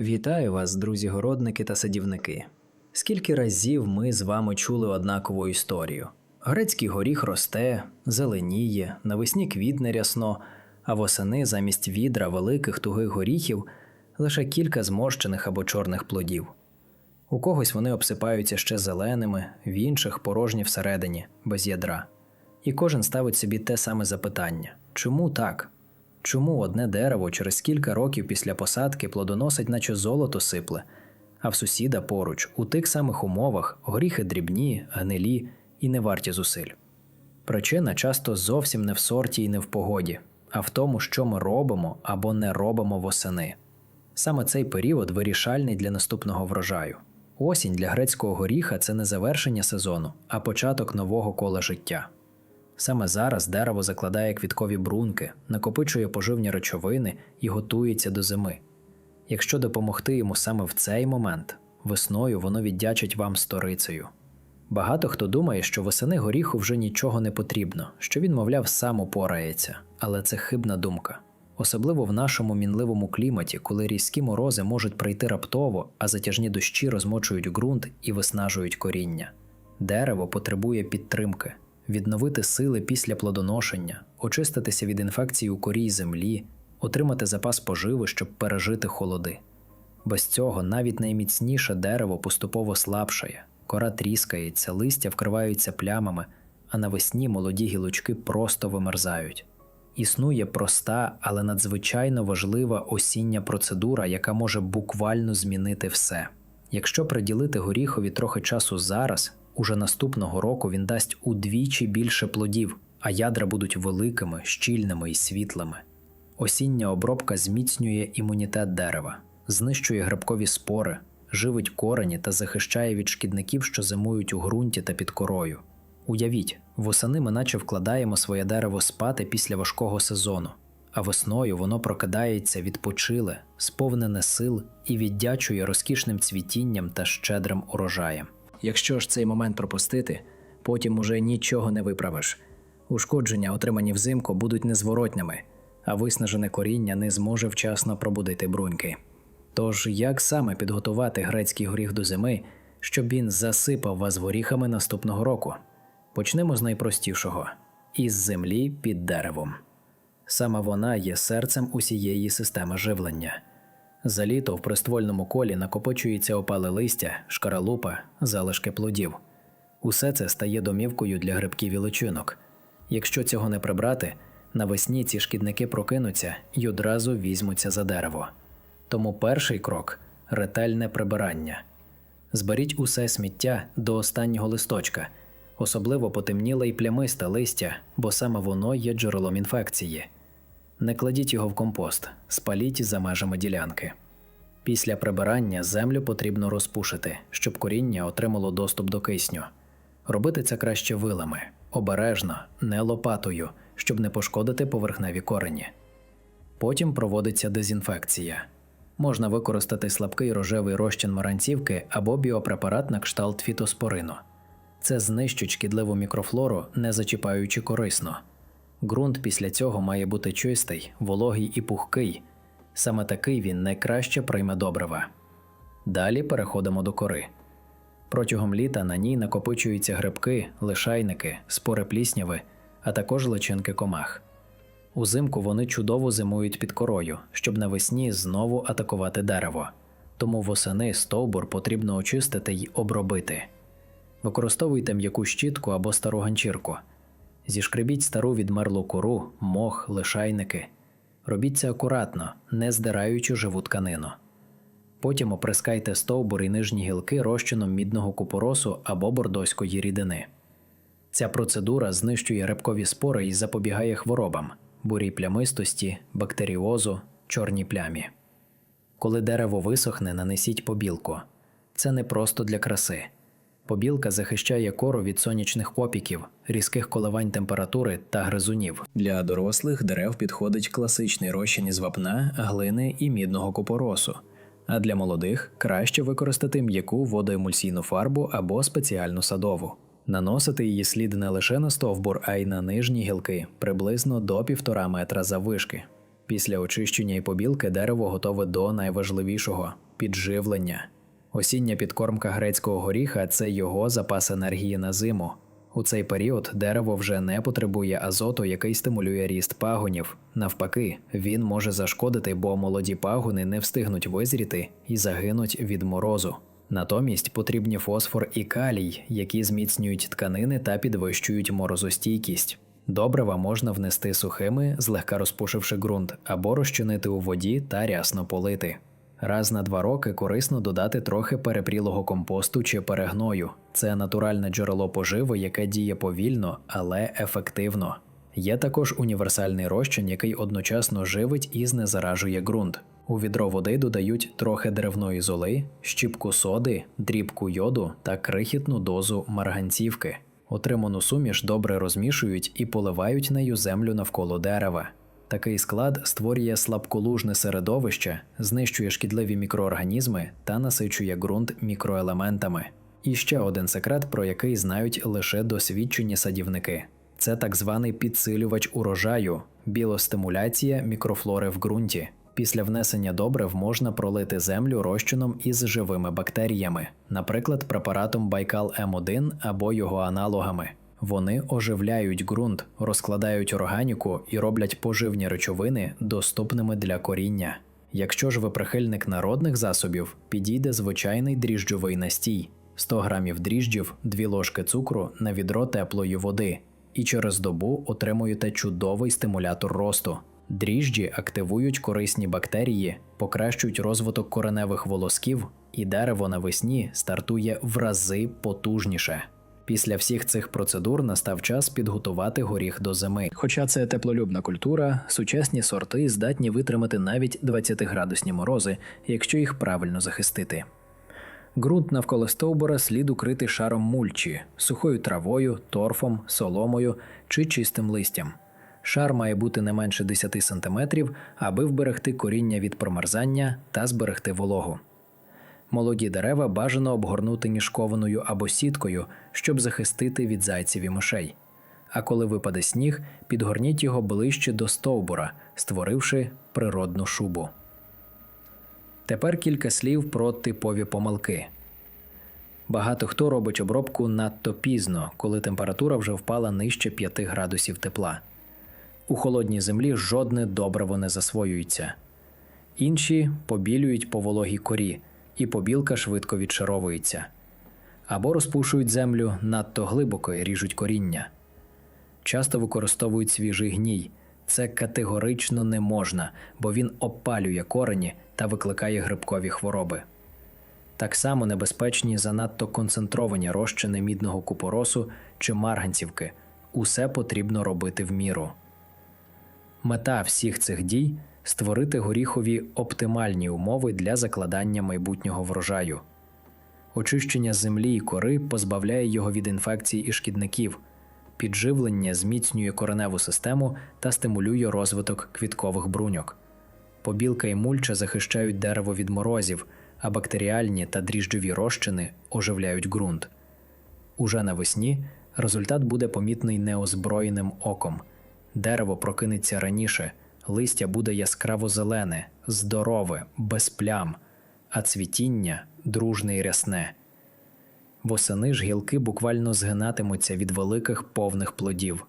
Вітаю вас, друзі-городники та садівники. Скільки разів ми з вами чули однакову історію: грецький горіх росте, зеленіє, навесні квітне рясно, а восени замість відра великих тугих горіхів лише кілька зморщених або чорних плодів. У когось вони обсипаються ще зеленими, в інших порожні всередині, без ядра. І кожен ставить собі те саме запитання: чому так? Чому одне дерево через кілька років після посадки плодоносить, наче золото сипле, а в сусіда поруч, у тих самих умовах, горіхи дрібні, гнилі і не варті зусиль? Причина часто зовсім не в сорті і не в погоді, а в тому, що ми робимо або не робимо восени. Саме цей період вирішальний для наступного врожаю. Осінь для грецького горіха це не завершення сезону, а початок нового кола життя. Саме зараз дерево закладає квіткові брунки, накопичує поживні речовини і готується до зими. Якщо допомогти йому саме в цей момент, весною воно віддячить вам сторицею. Багато хто думає, що восени горіху вже нічого не потрібно, що він, мовляв, сам упорається, але це хибна думка. Особливо в нашому мінливому кліматі, коли різкі морози можуть прийти раптово, а затяжні дощі розмочують ґрунт і виснажують коріння. Дерево потребує підтримки, відновити сили після плодоношення, очиститися від інфекцій у корі й землі, отримати запас поживи, щоб пережити холоди. Без цього навіть найміцніше дерево поступово слабшає, кора тріскається, листя вкриваються плямами, а навесні молоді гілочки просто вимерзають. Існує проста, але надзвичайно важлива осіння процедура, яка може буквально змінити все. Якщо приділити горіхові трохи часу зараз, уже наступного року він дасть удвічі більше плодів, а ядра будуть великими, щільними і світлими. Осіння обробка зміцнює імунітет дерева, знищує грибкові спори, живить корені та захищає від шкідників, що зимують у ґрунті та під корою. Уявіть, восени ми наче вкладаємо своє дерево спати після важкого сезону, а весною воно прокидається відпочиле, сповнене сил і віддячує розкішним цвітінням та щедрим урожаєм. Якщо ж цей момент пропустити, потім уже нічого не виправиш. Ушкодження, отримані взимку, будуть незворотнями, а виснажене коріння не зможе вчасно пробудити бруньки. Тож, як саме підготувати грецький горіх до зими, щоб він засипав вас горіхами наступного року? Почнемо з найпростішого із землі під деревом. Саме вона є серцем усієї системи живлення. За літо в приствольному колі накопичується опале листя, шкаралупа, залишки плодів. Усе це стає домівкою для грибків і личинок. Якщо цього не прибрати, навесні ці шкідники прокинуться і одразу візьмуться за дерево. Тому перший крок ретельне прибирання. Зберіть усе сміття до останнього листочка, особливо потемніле й плямисте листя, бо саме воно є джерелом інфекції. Не кладіть його в компост, спаліть за межами ділянки. Після прибирання землю потрібно розпушити, щоб коріння отримало доступ до кисню. Робити це краще вилами, обережно, не лопатою, щоб не пошкодити поверхневі корені. Потім проводиться дезінфекція. Можна використати слабкий рожевий розчин маранцівки або біопрепарат на кшталт фітоспорину. Це знищить шкідливу мікрофлору, не зачіпаючи корисно. Ґрунт після цього має бути чистий, вологий і пухкий. Саме такий він найкраще прийме добрива. Далі переходимо до кори. Протягом літа на ній накопичуються грибки, лишайники, спори плісняви, а також личинки комах. Узимку вони чудово зимують під корою, щоб навесні знову атакувати дерево. Тому восени стовбур потрібно очистити й обробити. Використовуйте м'яку щітку або стару ганчірку. Зішкребіть стару відмерлу кору, мох, лишайники. Робіть це акуратно, не здираючи живу тканину. Потім оприскайте стовбур і нижні гілки розчином мідного купоросу або бордоської рідини. Ця процедура знищує рибкові спори і запобігає хворобам, бурій плямистості, бактеріозу, чорній плямі. Коли дерево висохне, нанесіть побілку. Це не просто для краси. Побілка захищає кору від сонячних опіків, різких коливань температури та гризунів. Для дорослих дерев підходить класичний розчин із вапна, глини і мідного купоросу. А для молодих краще використати м'яку водоемульсійну фарбу або спеціальну садову. Наносити її слід не лише на стовбур, а й на нижні гілки приблизно до півтора метра заввишки. Після очищення і побілки дерево готове до найважливішого підживлення. Осіння підкормка грецького горіха це його запас енергії на зиму. У цей період дерево вже не потребує азоту, який стимулює ріст пагонів. Навпаки, він може зашкодити, бо молоді пагони не встигнуть визріти і загинуть від морозу. Натомість потрібні фосфор і калій, які зміцнюють тканини та підвищують морозостійкість. Добрива можна внести сухими, злегка розпушивши ґрунт, або розчинити у воді та рясно полити. Раз на два роки корисно додати трохи перепрілого компосту чи перегною. Це натуральне джерело поживи, яке діє повільно, але ефективно. Є також універсальний розчин, який одночасно живить і знезаражує ґрунт. У відро води додають трохи деревної золи, щіпку соди, дрібку йоду та крихітну дозу марганцівки. Отриману суміш добре розмішують і поливають нею землю навколо дерева. Такий склад створює слабколужне середовище, знищує шкідливі мікроорганізми та насичує ґрунт мікроелементами. І ще один секрет, про який знають лише досвідчені садівники. Це так званий підсилювач урожаю, білостимуляція мікрофлори в ґрунті. Після внесення добрив можна пролити землю розчином із живими бактеріями, наприклад, препаратом Байкал М1 або його аналогами. Вони оживляють ґрунт, розкладають органіку і роблять поживні речовини доступними для коріння. Якщо ж ви прихильник народних засобів, підійде звичайний дріжджовий настій: 100 грамів дріжджів, 2 ложки цукру на відро теплої води, і через добу отримуєте чудовий стимулятор росту. Дріжджі активують корисні бактерії, покращують розвиток кореневих волосків, і дерево навесні стартує в рази потужніше. Після всіх цих процедур настав час підготувати горіх до зими. Хоча це теплолюбна культура, сучасні сорти здатні витримати навіть 20-градусні морози, якщо їх правильно захистити. Ґрунт навколо стовбура слід укрити шаром мульчі, сухою травою, торфом, соломою чи чистим листям. Шар має бути не менше 10 см, аби вберегти коріння від промерзання та зберегти вологу. Молоді дерева бажано обгорнути мішкованою або сіткою, щоб захистити від зайців і мишей. А коли випаде сніг, підгорніть його ближче до стовбура, створивши природну шубу. Тепер кілька слів про типові помилки. Багато хто робить обробку надто пізно, коли температура вже впала нижче 5 градусів тепла. У холодній землі жодне добриво не засвоюється. Інші побілюють по вологій корі, і побілка швидко відшаровується. Або розпушують землю надто глибоко і ріжуть коріння. Часто використовують свіжий гній. Це категорично не можна, бо він опалює корені та викликає грибкові хвороби. Так само небезпечні занадто концентровані розчини мідного купоросу чи марганцівки. Усе потрібно робити в міру. Мета всіх цих дій створити горіхові оптимальні умови для закладання майбутнього врожаю. Очищення землі і кори позбавляє його від інфекцій і шкідників, підживлення зміцнює кореневу систему та стимулює розвиток квіткових бруньок. Побілка і мульча захищають дерево від морозів, а бактеріальні та дріжджові розчини оживляють ґрунт. Уже навесні результат буде помітний неозброєним оком. Дерево прокинеться раніше, листя буде яскраво зелене, здорове, без плям, а цвітіння дружне й рясне. Восени ж гілки буквально згинатимуться від великих повних плодів.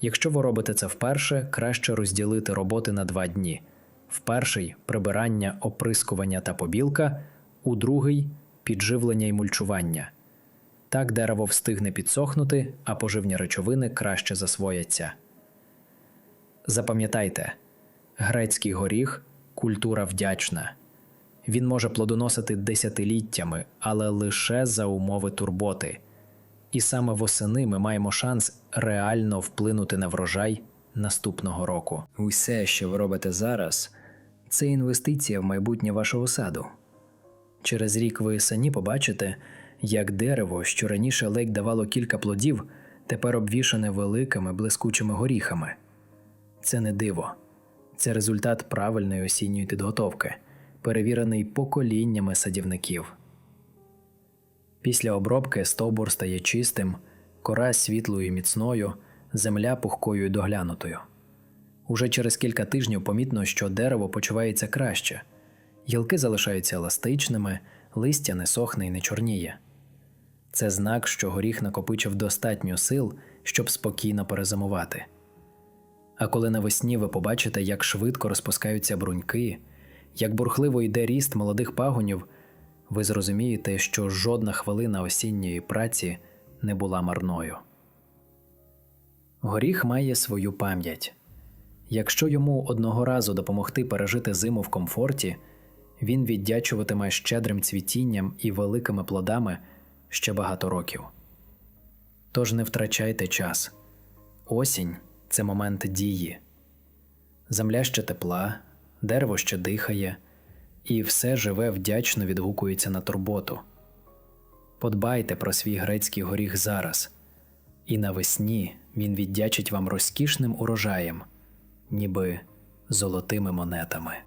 Якщо ви робите це вперше, краще розділити роботи на два дні: в перший прибирання, оприскування та побілка, у другий підживлення і мульчування. Так дерево встигне підсохнути, а поживні речовини краще засвояться. Запам'ятайте, грецький горіх культура вдячна. Він може плодоносити десятиліттями, але лише за умови турботи. І саме восени ми маємо шанс реально вплинути на врожай наступного року. Усе, що ви робите зараз, це інвестиція в майбутнє вашого саду. Через рік ви самі побачите, як дерево, що раніше ледь давало кілька плодів, тепер обвішане великими блискучими горіхами. Це не диво, це результат правильної осінньої підготовки, перевірений поколіннями садівників. Після обробки стовбур стає чистим, кора світлою і міцною, земля пухкою і доглянутою. Уже через кілька тижнів помітно, що дерево почувається краще. Гілки залишаються еластичними, листя не сохне і не чорніє. Це знак, що горіх накопичив достатньо сил, щоб спокійно перезимувати. А коли навесні ви побачите, як швидко розпускаються бруньки, як бурхливо йде ріст молодих пагонів, ви зрозумієте, що жодна хвилина осінньої праці не була марною. Горіх має свою пам'ять. Якщо йому одного разу допомогти пережити зиму в комфорті, він віддячуватиме щедрим цвітінням і великими плодами ще багато років. Тож не втрачайте час. Осінь це момент дії. Земля ще тепла, дерево ще дихає, і все живе вдячно відгукується на турботу. Подбайте про свій грецький горіх зараз, і навесні він віддячить вам розкішним урожаєм, ніби золотими монетами.